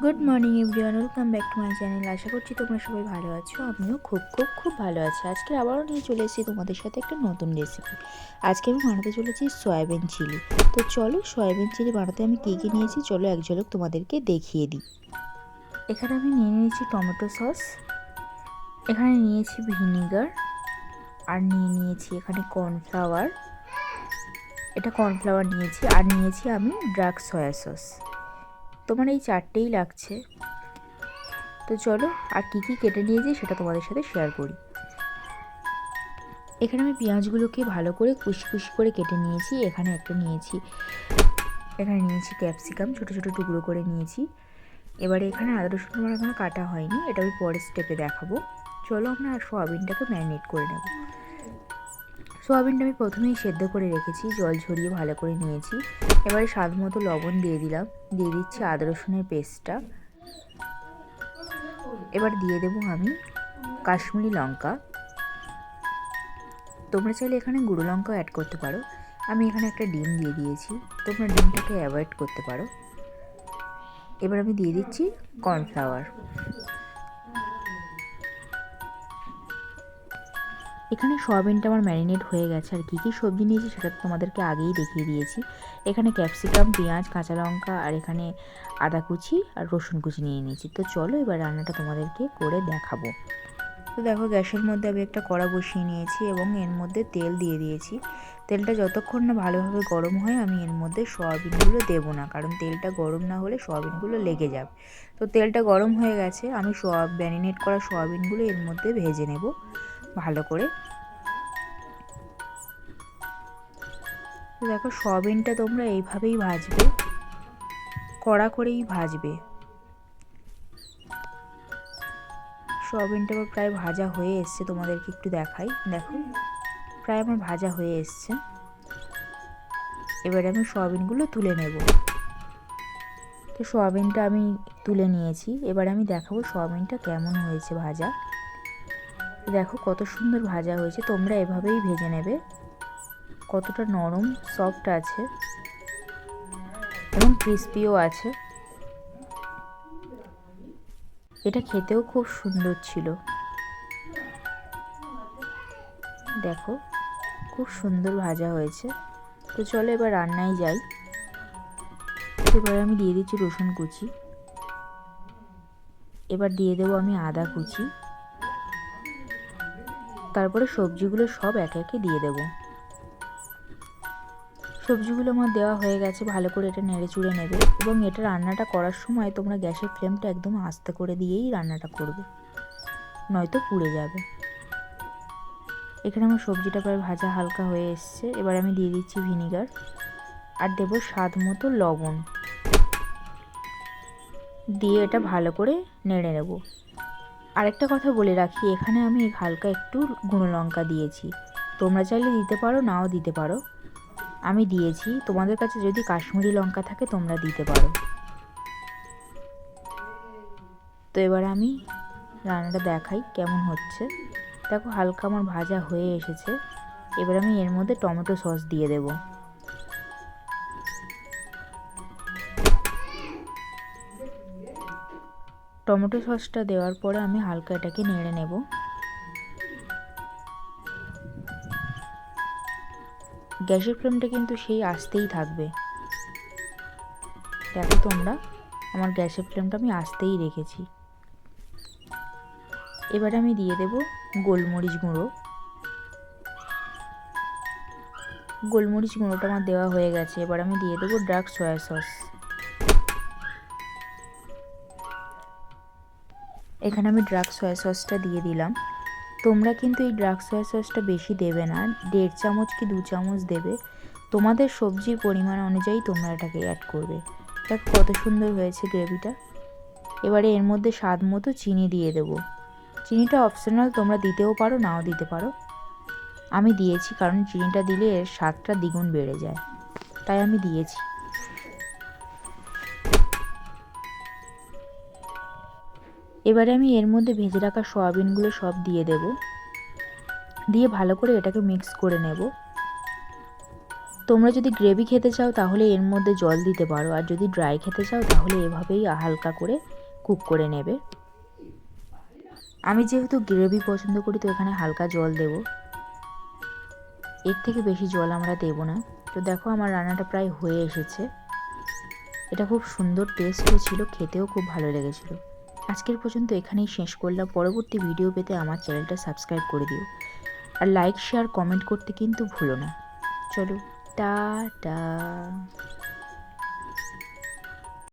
Good morning everyone welcome back to my channel আশা করছি তোমরা সবাই ভালো আছো। আমিও খুব খুব খুব ভালো আছি। আজকে আবারও নিয়ে চলে এসেছি তোমাদের সাথে একটা নতুন রেসিপি আজকে আমি বানাতে চলেছি সয়াবিন চিলি। তো চলো সয়াবিন চিলি বানাতে আমি কী কী নিয়েছি, চলো এক ঝলক তোমাদেরকে দেখিয়ে দিই। এখানে আমি নিয়ে নিয়েছি টমেটো সস, এখানে নিয়েছি ভিনিগার, আর নিয়ে নিয়েছি এখানে কর্নফ্লাওয়ার। এটা কর্নফ্লাওয়ার নিয়েছি, আর নিয়েছি আমি ড্রাক সয়া সস। তোমার এই চারটেই লাগছে। তো চলো, আর কী কী কেটে নিয়েছি সেটা তোমাদের সাথে শেয়ার করি। এখানে আমি পেঁয়াজগুলোকে ভালো করে কুচি কুচি করে কেটে নিয়েছি। এখানে একটা নিয়েছি, এখানে নিয়েছি ক্যাপসিকাম, ছোটো ছোটো টুকরো করে নিয়েছি। এবারে এখানে আদা, রসুন আমার এখনও কাটা হয়নি। এটা আমি পরের স্টেপে দেখাবো। চলো আমরা সোয়াবিনটাকে ম্যারিনেট করে নেব। সোয়াবিনটা আমি প্রথমেই সেদ্ধ করে রেখেছি, জল ঝরিয়ে ভালো করে নিয়েছি। এবারে স্বাদ মতো লবণ দিয়ে দিলাম, দিয়ে দিচ্ছি আদা রসুনের পেস্টটা। এবার দিয়ে দেবো আমি কাশ্মীরি লঙ্কা। তোমরা চাইলে এখানে গুঁড়ো লঙ্কাও অ্যাড করতে পারো। আমি এখানে একটা ডিম দিয়ে দিয়েছি, তোমরা ডিমটাকে অ্যাভয়েড করতে পারো। এবার আমি দিয়ে দিচ্ছি কর্নফ্লাওয়ার এখানে সয়াবিনটা আমার ম্যারিনেট হয়ে গেছে আর কী কী সবজি নিয়েছি সেটা তো তোমাদেরকে আগেই দেখিয়ে দিয়েছি। এখানে ক্যাপসিকাম, পেঁয়াজ, কাঁচা লঙ্কা আর এখানে আদা কুচি আর রসুন কুচি নিয়ে নিয়েছি। তো চলো এবার রান্নাটা তোমাদেরকে করে দেখাবো। তো দেখো গ্যাসের মধ্যে আমি একটা কড়া বসিয়ে নিয়েছি এবং এর মধ্যে তেল দিয়ে দিয়েছি। তেলটা যতক্ষণ না ভালোভাবে গরম হয় আমি এর মধ্যে সয়াবিনগুলো দেবো না, কারণ তেলটা গরম না হলে সয়াবিনগুলো লেগে যাবে। তো তেলটা গরম হয়ে গেছে, আমি সোয়া ম্যারিনেট করা সয়াবিনগুলো এর মধ্যে ভেজে নেব। ভালো করে। দেখো সয়াবিনটা তোমরা এইভাবেই ভাজবে। কড়া করেই ভাজবে। সয়াবিনটা প্রায় ভাজা হয়ে এসছে, তোমাদেরকে একটু দেখাই। দেখো, প্রায় আমার ভাজা হয়ে এসছে। এবারে আমি সয়াবিনগুলো তুলে নেব। তো সয়াবিনটা আমি তুলে নিয়েছি। এবার আমি দেখাবো সয়াবিনটা কেমন হয়েছে ভাজা। দেখো কত সুন্দর ভাজা হয়েছে, তোমরা এভাবেই ভেজে নেবে। কতটা নরম সফট আছে। এবং ক্রিস্পিও আছে। এটা খেতেও খুব সুন্দর ছিল। দেখো, খুব সুন্দর ভাজা হয়েছে। তো চলো এবার রান্নায় যাই। এবার আমি দিয়ে দিচ্ছি রসুন কুচি। এবার দিয়ে দেবো আমি আদা কুচি। তারপরে সবজিগুলো সব একে একে দিয়ে দেবো। সবজিগুলো আমার দেওয়া হয়ে গেছে, ভালো করে এটা নেড়ে চুড়ে নেবে এবং এটা রান্নাটা করার সময় তোমরা গ্যাসের ফ্লেমটা একদম আস্তে করে দিয়েই রান্নাটা করবে, নয়তো পুড়ে যাবে। এখানে আমার সবজিটা প্রায় ভাজা হালকা হয়ে এসছে, এবার আমি দিয়ে দিচ্ছি ভিনিগার আর দেবো স্বাদ মতো লবণ। দিয়ে এটা ভালো করে নেড়ে নেব। আরেকটা কথা বলে রাখি, এখানে আমি হালকা একটু গুঁড়ো লঙ্কা দিয়েছি। তোমরা চাইলে দিতে পারো, নাও দিতে পারো। আমি দিয়েছি, তোমাদের কাছে যদি কাশ্মীরি লঙ্কা থাকে তোমরা দিতে পারো। তো এবার আমি রান্নাটা দেখাই কেমন হচ্ছে। দেখো হালকা আমার ভাজা হয়ে এসেছে। এবার আমি এর মধ্যে টমেটো সস দিয়ে দেব। টমেটো সসটা দেওয়ার পরে আমি হালকা এটাকে নেড়ে নেব। গ্যাসের ফ্লেমটা কিন্তু সেই আসতেই থাকবে। দেখো তোমরা, আমার গ্যাসের ফ্লেমটা আমি আসতেই রেখেছি। এবার আমি দিয়ে দেব গোলমরিচ গুঁড়ো। গোলমরিচ গুঁড়োটা আমার দেওয়া হয়ে গেছে, এবার আমি দিয়ে দেবো ডার্ক সয়া সস। এখানে আমি ড্রাক সয়া সসটা দিয়ে দিলাম। তোমরা কিন্তু এই ড্রাক সয়া সসটা বেশি দেবে না, দেড় চামচ কি দু চামচ দেবে। তোমাদের সবজির পরিমাণ অনুযায়ী তোমরা এটাকে অ্যাড করবে। দেখ কত সুন্দর হয়েছে গ্রেভিটা এবারে এর মধ্যে স্বাদ মতো চিনি দিয়ে দেবো। চিনিটা অপশনাল তোমরা দিতেও পারো, নাও দিতে পারো। আমি দিয়েছি কারণ চিনিটা দিলে এর স্বাদটা দ্বিগুণ বেড়ে যায়। তাই আমি দিয়েছি। এবারে আমি এর মধ্যে ভেজে রাখা সয়াবিনগুলো সব দিয়ে দেব। দিয়ে ভালো করে এটাকে মিক্স করে নেব। তোমরা যদি গ্রেভি খেতে চাও তাহলে এর মধ্যে জল দিতে পারো, আর যদি ড্রাই খেতে চাও তাহলে এভাবেই হালকা করে কুক করে নেবে। আমি যেহেতু গ্রেভি পছন্দ করি তো এখানে হালকা জল দেব। এর থেকে বেশি জল আমরা দেব না। তো দেখো আমার রান্নাটা প্রায় হয়ে এসেছে। এটা খুব সুন্দর টেস্টও ছিল, খেতেও খুব ভালো লেগেছিল। আজকের পর্যন্ত এখানেই শেষ করলাম। পরবর্তী ভিডিও পেতে আমার চ্যানেলটা সাবস্ক্রাইব করে দিও। আর লাইক শেয়ার কমেন্ট করতে কিন্তু ভুলো না। চলো, টাটা।